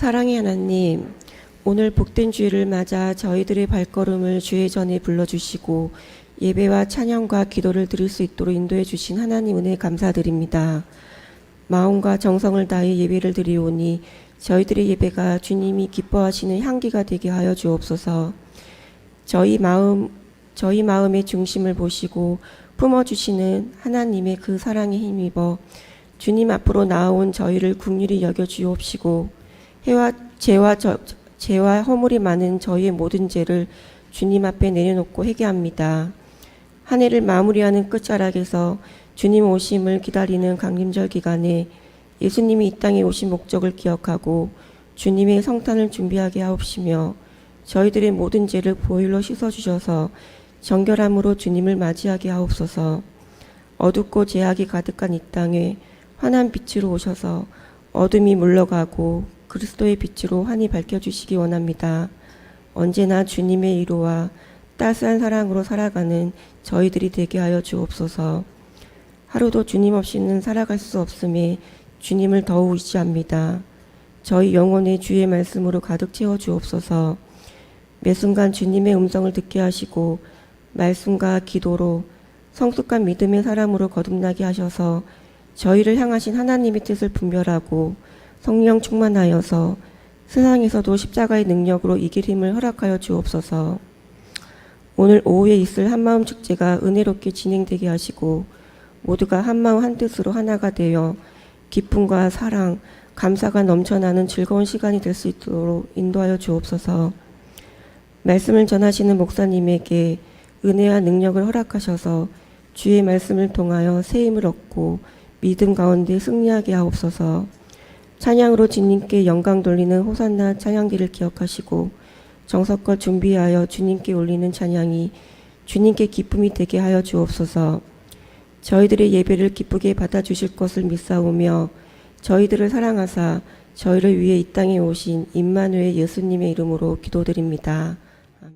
사랑의 하나님, 오늘 복된 주일을 맞아 저희들의 발걸음을 주의 전에 불러주시고 예배와 찬양과 기도를 드릴 수 있도록 인도해 주신 하나님 은혜 감사드립니다. 마음과 정성을 다해 예배를 드리오니 저희들의 예배가 주님이 기뻐하시는 향기가 되게 하여 주옵소서. 저희 마음 저희 마음의 중심을 보시고 품어 주시는 하나님의 그 사랑에 힘입어 주님 앞으로 나아온 저희를 국률이 여겨 주옵시고 해와 죄와 저, 죄와 허물이 많은 저희의 모든 죄를 주님 앞에 내려놓고 회개합니다. 한 해를 마무리하는 끝자락에서 주님 오심을 기다리는 강림절 기간에 예수님이 이 땅에 오신 목적을 기억하고 주님의 성탄을 준비하게 하옵시며 저희들의 모든 죄를 보일로 씻어주셔서 정결함으로 주님을 맞이하게 하옵소서 어둡고 죄악이 가득한 이 땅에 환한 빛으로 오셔서 어둠이 물러가고 그리스도의 빛으로 환히 밝혀주시기 원합니다. 언제나 주님의 위로와 따스한 사랑으로 살아가는 저희들이 되게 하여 주옵소서. 하루도 주님 없이는 살아갈 수 없음에 주님을 더욱 의지합니다. 저희 영혼의 주의 말씀으로 가득 채워 주옵소서. 매 순간 주님의 음성을 듣게 하시고 말씀과 기도로 성숙한 믿음의 사람으로 거듭나게 하셔서 저희를 향하신 하나님의 뜻을 분별하고 성령 충만하여서 세상에서도 십자가의 능력으로 이길 힘을 허락하여 주옵소서. 오늘 오후에 있을 한마음 축제가 은혜롭게 진행되게 하시고 모두가 한마음 한뜻으로 하나가 되어 기쁨과 사랑, 감사가 넘쳐나는 즐거운 시간이 될 수 있도록 인도하여 주옵소서. 말씀을 전하시는 목사님에게 은혜와 능력을 허락하셔서 주의 말씀을 통하여 새 힘을 얻고 믿음 가운데 승리하게 하옵소서. 찬양으로 주님께 영광 돌리는 호산나 찬양기를 기억하시고 정석껏 준비하여 주님께 올리는 찬양이 주님께 기쁨이 되게 하여 주옵소서. 저희들의 예배를 기쁘게 받아주실 것을 믿사오며 저희들을 사랑하사 저희를 위해 이 땅에 오신 임마누엘 예수님의 이름으로 기도드립니다.